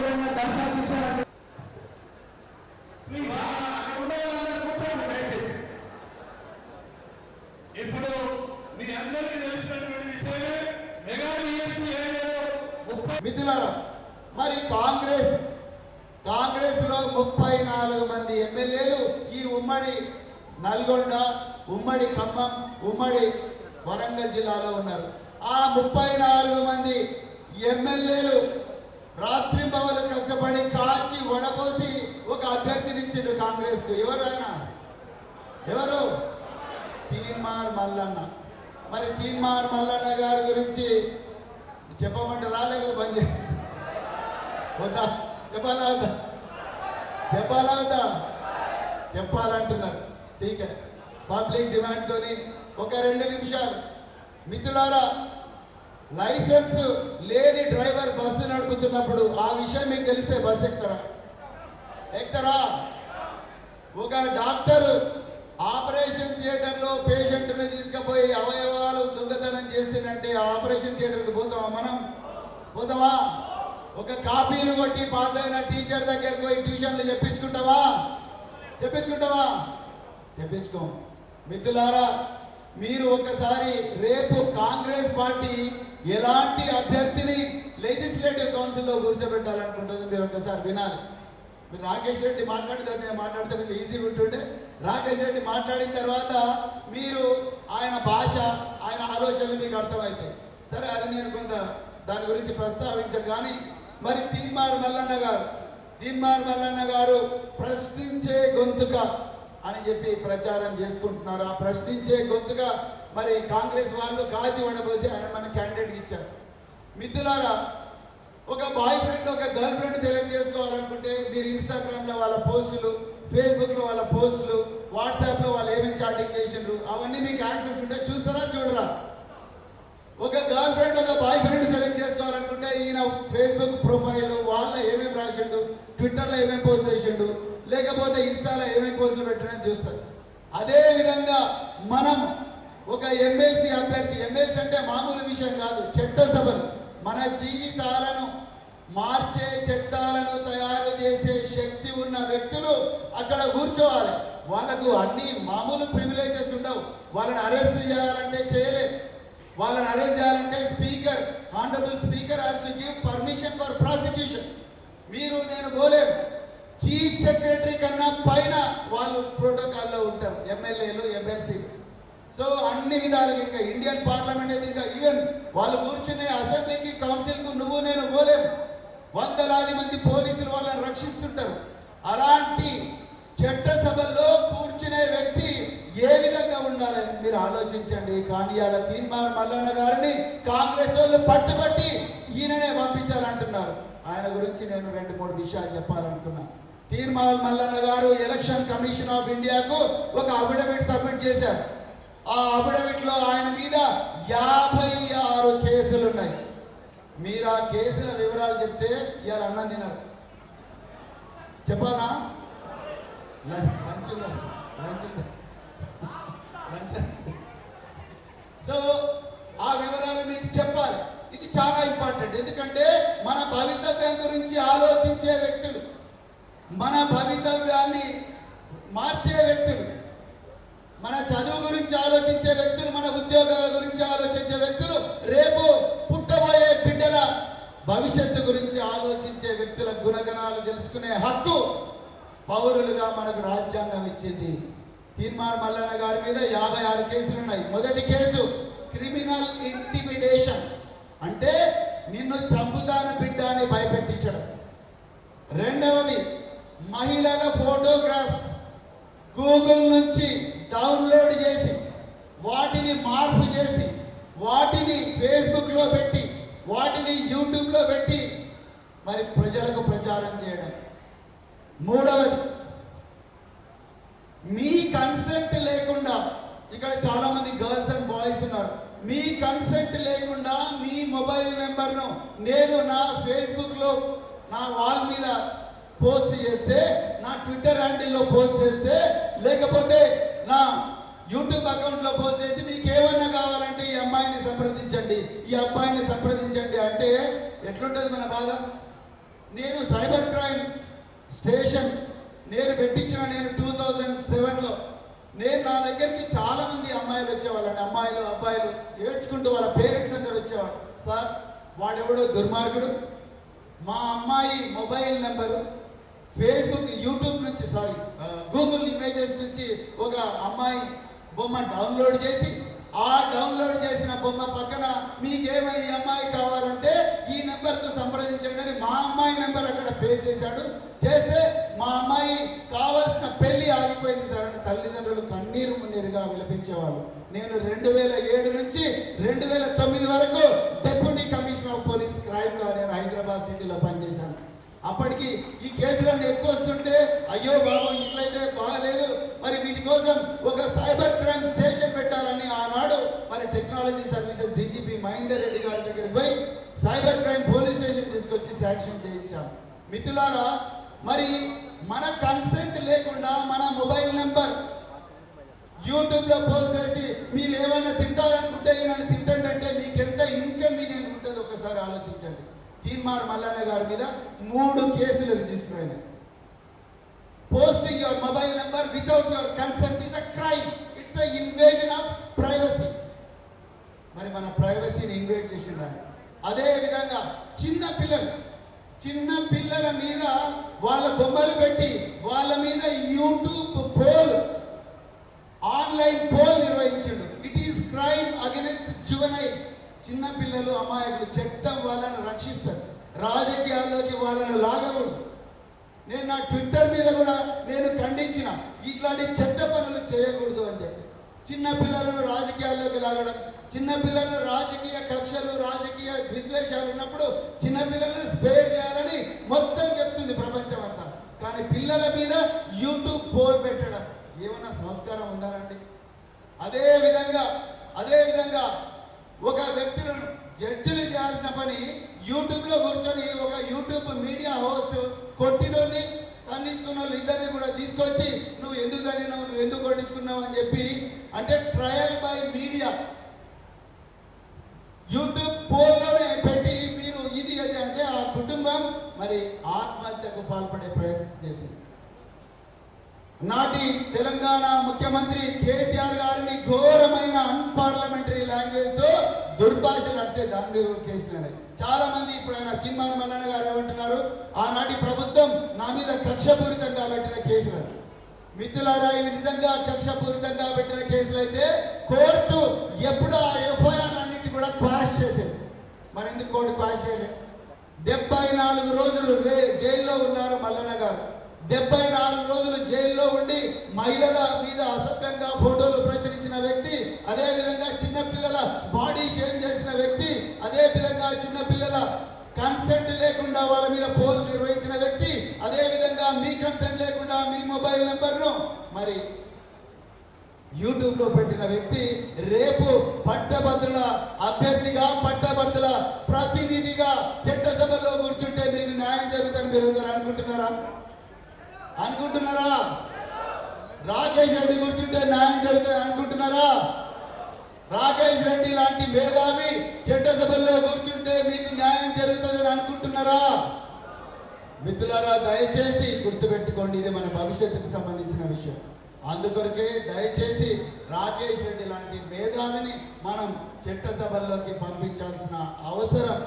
అదేవిధంగా దర్శనం తీసుకోవాలంటే ప్లీజ్ కూర్చోండి దయచేసి. ఇప్పుడు మీ అందరికీ తెలిసినటువంటి విషయమే మెగా మిత్రులారా మరి కాంగ్రెస్ కాంగ్రెస్లో ముప్పై నాలుగు మంది ఎమ్మెల్యేలు ఈ ఉమ్మడి నల్గొండ ఉమ్మడి ఖమ్మం ఉమ్మడి వరంగల్ జిల్లాలో ఉన్నారు. ఆ ముప్పై నాలుగు మంది ఎమ్మెల్యేలు రాత్రి పవలు కష్టపడి కాచి వడపోసి ఒక అభ్యర్థినిచ్చిండ్రు కాంగ్రెస్కు ఎవరు ఆయన? ఎవరు? తీన్మార్ మల్లన్న. మరి తీన్మార్ మల్లన్న గారి గురించి చెప్పమంటారా లేకపోతే పని వద్దా? చెప్పాలా వద్దా? చెప్పాలా వద్దా? చెప్పాలంటున్నారు. ఠీకే పబ్లిక్ డిమాండ్తోని ఒక రెండు నిమిషాలు. మిత్రులారా లైసెన్స్ లేని డ్రైవర్ బస్సు నడుపుతున్నప్పుడు ఆ విషయం మీకు తెలిస్తే బస్సు ఎక్కుతారా? ఎక్కుతారా? ఒక డాక్టర్ ఆపరేషన్ థియేటర్లో పేషెంట్ని తీసుకుపోయి అవయవాలు దొంగతనం చేస్తుందంటే ఆపరేషన్ థియేటర్కి పోతామా మనం? పోతామా ఒక కాపీలు కొట్టి పాస్ అయిన టీచర్ దగ్గరికి పోయి ట్యూషన్లు చెప్పించుకుంటావా? చెప్పించుకుంటావా? చెప్పించుకో. మిత్రులారా మీరు ఒకసారి రేపు కాంగ్రెస్ పార్టీ ఎలాంటి అభ్యర్థిని లెజిస్లేటివ్ కౌన్సిల్లో కూర్చోబెట్టాలనుకుంటుంది మీరు ఒకసారి వినాలి. మీరు రాకేష్ రెడ్డి మాట్లాడితే నేను మాట్లాడితే మీకు ఈజీగా ఉంటుండే. రాకేష్ రెడ్డి మాట్లాడిన తర్వాత మీరు ఆయన భాష ఆయన ఆలోచనలు మీకు అర్థమవుతాయి. సరే అది నేను కొంత దాని గురించి ప్రస్తావించను కానీ మరి తీన్మార్ మల్లన్న గారు తీన్మార్ మల్లన్న గారు ప్రశ్నించే గొంతుక అని చెప్పి ప్రచారం చేసుకుంటున్నారు. ఆ ప్రశ్నించే గొంతుగా మరి కాంగ్రెస్ వాళ్ళు కాచి వడబోసి ఆయన మన క్యాండిడేట్ ఇచ్చారు. మిత్రులారా ఒక బాయ్ ఫ్రెండ్ ఒక గర్ల్ ఫ్రెండ్ సెలెక్ట్ చేసుకోవాలనుకుంటే మీరు ఇన్స్టాగ్రామ్లో వాళ్ళ పోస్టులు ఫేస్బుక్లో వాళ్ళ పోస్టులు వాట్సాప్లో వాళ్ళు ఏమేమి చాటింగ్ చేసిండ్రు అవన్నీ మీకు యాక్సెస్ ఉంటే చూస్తారా చూడరా? ఒక గర్ల్ ఫ్రెండ్ ఒక బాయ్ ఫ్రెండ్ సెలెక్ట్ చేసుకోవాలనుకుంటే ఈయన ఫేస్బుక్ ప్రొఫైల్ వాళ్ళ ఏమేమి రాసిండు ట్విట్టర్లో ఏమేమి పోస్ట్ చేసిండు లేకపోతే ఇన్స్టాలో ఏమేమి పోస్టులు పెట్టాడని చూస్తారు. అదే విధంగా మనం ఒక ఎమ్మెల్సీ అభ్యర్థి ఎమ్మెల్సీ అంటే మామూలు విషయం కాదు చట్టసభలు మన జీవితాలను మార్చే చట్టాలను తయారు చేసే శక్తి ఉన్న వ్యక్తులు అక్కడ కూర్చోవాలి. వాళ్ళకు అన్ని మామూలు ప్రివిలేజెస్ ఉండవు. వాళ్ళని అరెస్ట్ చేయాలంటే చేయలేదు వాళ్ళని అరెస్ట్ చేయాలంటే speaker honourable speaker has to give permission for prosecution మీరు నేను పోలేము చీఫ్ సెక్రటరీ కన్నా పైన వాళ్ళు ప్రోటోకాల్లో ఉంటారు ఎమ్మెల్యేలు ఎమ్మెల్సీ సో అన్ని విధాలుగా ఇంకా ఇండియన్ పార్లమెంట్ అయితే ఇంకా ఈవెన్ వాళ్ళు కూర్చునే అసెంబ్లీకి కౌన్సిల్కు నువ్వు నేను పోలేము వందలాది మంది పోలీసులు వాళ్ళని రక్షిస్తుంటారు. అలాంటి చట్టసభల్లో కూర్చునే వ్యక్తి ఏ విధంగా ఉండాలి మీరు ఆలోచించండి. కానీ అలా తీర్మానం మల్లన్న గారిని కాంగ్రెస్ వాళ్ళు పట్టుబట్టి ఈయననే పంపించాలంటున్నారు. ఆయన గురించి నేను రెండు మూడు విషయాలు చెప్పాలనుకున్నా. తీర్మాల్ Mallanna garu election commission of ఇండియాకు ఒక అఫిడవిట్ సబ్మిట్ చేశారు. ఆ అఫిడవిట్లో ఆయన మీద యాభై ఆరు కేసులు ఉన్నాయి మీరు ఆ కేసుల వివరాలు చెప్తే ఇవాళ అన్నం తినరు. చెప్పాలా? మంచిది మంచిది మంచిది సో ఆ వివరాలు మీకు చెప్పాలి. ఇది చాలా ఇంపార్టెంట్. ఎందుకంటే మన భవితవ్యం గురించి ఆలోచించే వ్యక్తులు మన భవితవ్యాన్ని మార్చే వ్యక్తులు మన చదువు గురించి ఆలోచించే వ్యక్తులు మన ఉద్యోగాల గురించి ఆలోచించే వ్యక్తులు రేపు పుట్టబోయే బిడ్డల భవిష్యత్తు గురించి ఆలోచించే వ్యక్తుల గుణగణాలు తెలుసుకునే హక్కు పౌరులుగా మనకు రాజ్యాంగం ఇచ్చింది. తీర్మార్ మల్లన్న గారి మీద యాభై ఆరు కేసులు ఉన్నాయి మొదటి కేసు క్రిమినల్ ఇంటిమిడేషన్ అంటే నిన్ను చంపుతాను బిడ్డ అని భయపెట్టించడం. రెండవది మహిళల ఫోటోగ్రాఫ్స్ గూగుల్ నుంచి డౌన్లోడ్ చేసి వాటిని మార్పు చేసి వాటిని ఫేస్బుక్లో పెట్టి వాటిని యూట్యూబ్లో పెట్టి మరి ప్రజలకు ప్రచారం చేయడం. మూడవది మీ కన్సెంట్ లేకుండా ఇక్కడ చాలామంది గర్ల్స్ అండ్ బాయ్స్ ఉన్నారు. మీ కన్సెంట్ లేకుండా మీ మొబైల్ నెంబర్ను నేను నా ఫేస్బుక్లో నా వాల్ మీద పోస్ట్ చేస్తే నా ట్విట్టర్ హ్యాండిల్లో పోస్ట్ చేస్తే లేకపోతే నా యూట్యూబ్ అకౌంట్లో పోస్ట్ చేసి మీకు ఏమన్నా కావాలంటే ఈ అమ్మాయిని సంప్రదించండి ఈ అబ్బాయిని సంప్రదించండి అంటే ఎట్లుంటుంది మన బాధ? నేను సైబర్ క్రైమ్ స్టేషన్ నేను పెట్టించిన నేను టూ థౌజండ్ సెవెన్లో నేను నా దగ్గరికి చాలామంది అమ్మాయిలు వచ్చేవాళ్ళండి. అమ్మాయిలు అబ్బాయిలు ఏడ్చుకుంటూ వాళ్ళ పేరెంట్స్ అందరు వచ్చేవాళ్ళు. సార్ వాడెవడో దుర్మార్గుడు. మా అమ్మాయి మొబైల్ నెంబరు ఫేస్బుక్ యూట్యూబ్ నుంచి సారీ. గూగుల్ ఇమేజెస్ నుంచి ఒక అమ్మాయి బొమ్మ డౌన్లోడ్ చేసి ఆ డౌన్లోడ్ చేసిన బొమ్మ పక్కన మీకేమైంది అమ్మాయి కావాలంటే ఈ నెంబర్కు సంప్రదించండి అని మా అమ్మాయి నెంబర్ అక్కడ పే చేశాడు. చేస్తే మా అమ్మాయి కావాల్సిన పెళ్ళి ఆగిపోయింది సార్ అని తల్లిదండ్రులు కన్నీరు మున్నీరుగా విలపించేవాళ్ళు. నేను రెండు వేల ఏడు నుంచి రెండు వేల తొమ్మిది వరకు డెప్యూటీ కమిషనర్ ఆఫ్ పోలీస్ క్రైమ్గా నేను హైదరాబాద్ సిటీలో పనిచేశాను. అప్పటికి ఈ కేసులన్నీ ఎక్కువ వస్తుంటే అయ్యో బాబు ఇట్లయితే బాగలేదు. మరి వీటి కోసం ఒక సైబర్ క్రైమ్ స్టేషన్ పెట్టాలని ఆనాడు మరి technology services DGP Mahender Reddy గారి దగ్గరికి పోయి సైబర్ క్రైమ్ పోలీస్ స్టేషన్ తీసుకొచ్చి శాంక్షన్ చేయించాం. మిత్రులారా మరి మన కన్సెంట్ లేకుండా మన మొబైల్ నెంబర్ యూట్యూబ్లో పోస్ట్ చేసి మీరు ఏమైనా తింటారనుకుంటే ఈయన తింటండి అంటే మీకు ఎంత ఇన్కన్వీనియంట్ ఉంటుంది ఒకసారి ఆలోచించండి. తీన్మార్ మల్లన్న గారి మీద మూడు కేసులు రిజిస్టర్ అయినాయి. Posting your mobile number without your consent is a crime it's a invasion of privacy మరి మన ప్రైవసీని ఇన్వేట్ చేసిండాలి అదే విధంగా చిన్న పిల్లలు చిన్న పిల్లల మీద వాళ్ళ బొమ్మలు పెట్టి వాళ్ళ మీద YouTube poll online poll నిర్వహించండు. It is crime against juveniles చిన్న పిల్లలు అమాయకులు చట్టం వాళ్ళని రక్షిస్తారు. రాజకీయాల్లోకి వాళ్ళని లాగకూడదు. నేను నా ట్విట్టర్ మీద కూడా నేను ఖండించిన ఇట్లాంటి చెత్త పనులు చేయకూడదు అని చెప్పి. చిన్న పిల్లలను రాజకీయాల్లోకి లాగడం చిన్న పిల్లలు రాజకీయ కక్షలు రాజకీయ విద్వేషాలు ఉన్నప్పుడు చిన్న పిల్లలను స్పేర్ చేయాలని మొత్తం చెప్తుంది ప్రపంచం అంతా. కానీ పిల్లల మీద యూట్యూబ్ పోల్ పెట్టడం ఏమన్నా సంస్కారం ఉందానండి అదే విధంగా అదే విధంగా ఒక వ్యక్తులను జడ్జిలు చేయాల్సిన పని యూట్యూబ్లో కూర్చొని ఒక యూట్యూబ్ మీడియా హోస్ట్ కొట్టినోని ఖండించుకున్న వాళ్ళు ఇద్దరిని కూడా తీసుకొచ్చి నువ్వు ఎందుకు తగినావు నువ్వు ఎందుకు కొట్టించుకున్నావు? అని చెప్పి అంటే ట్రయల్ బై మీడియా. యూట్యూబ్ పోల్లోనే పెట్టి మీరు ఇది అది అంటే ఆ కుటుంబం మరి ఆత్మహత్యకు పాల్పడే ప్రయత్నం చేసింది. నాటి తెలంగాణ ముఖ్యమంత్రి కేసీఆర్ గారిని ఘోరమైన అన్పార్లమెంటరీ లాంగ్వేజ్తో దుర్భాషలు అంటే దాని మీద కేసులు చాలా మంది ఇప్పుడు ఆయన కిన్మాన్ మల్లన్న గారు ఏమంటున్నారు? ఆనాటి ప్రభుత్వం నా మీద కక్షపూరితంగా పెట్టిన కేసులు మిత్రులారా ఇవి నిజంగా కక్షపూరితంగా పెట్టిన కేసులు అయితే కోర్టు ఎప్పుడు ఆ ఎఫ్ఐఆర్ అన్నింటి కూడా క్వాష్ చేసేది. మరి ఎందుకు కోర్టు క్వాష్ చేయలేదు డెబ్బై నాలుగు రోజులు రే- జైల్లో ఉన్నారు మల్లన్న గారు. డెబ్బై నాలుగు రోజులు జైల్లో ఉండి మహిళల మీద అసభ్యంగా ఫోటోలు ప్రచురించిన వ్యక్తి అదే విధంగా చిన్నపిల్లల బాడీ షేమ్ చేసిన వ్యక్తి అదే విధంగా చిన్నపిల్లల కన్సెంట్ లేకుండా వాళ్ళ మీద పోల్ నిర్వహించిన వ్యక్తి అదే విధంగా మీ కన్సెంట్ లేకుండా మీ మొబైల్ నెంబర్ను మరి యూట్యూబ్లో పెట్టిన వ్యక్తి రేపు పట్టభద్రుల అభ్యర్థిగా పట్టభద్రుల ప్రతినిధిగా చట్టసభలో కూర్చుంటే మీకు న్యాయం జరుగుతుంది మీరు అనుకుంటున్నారా? అనుకుంటున్నారా? రాకేష్ రెడ్డి కూర్చుంటే న్యాయం జరుగుతుంది అనుకుంటున్నారా? రాకేష్ రెడ్డి లాంటి మేధావి చట్టసభల్లో కూర్చుంటే మీకు న్యాయం జరుగుతుందని అనుకుంటున్నారా? మిత్రులారా దయచేసి గుర్తుపెట్టుకోండి ఇది మన భవిష్యత్తుకు సంబంధించిన విషయం. అందుకొరకే దయచేసి రాకేష్ రెడ్డి లాంటి మేధావిని మనం చట్టసభల్లోకి పంపించాల్సిన అవసరం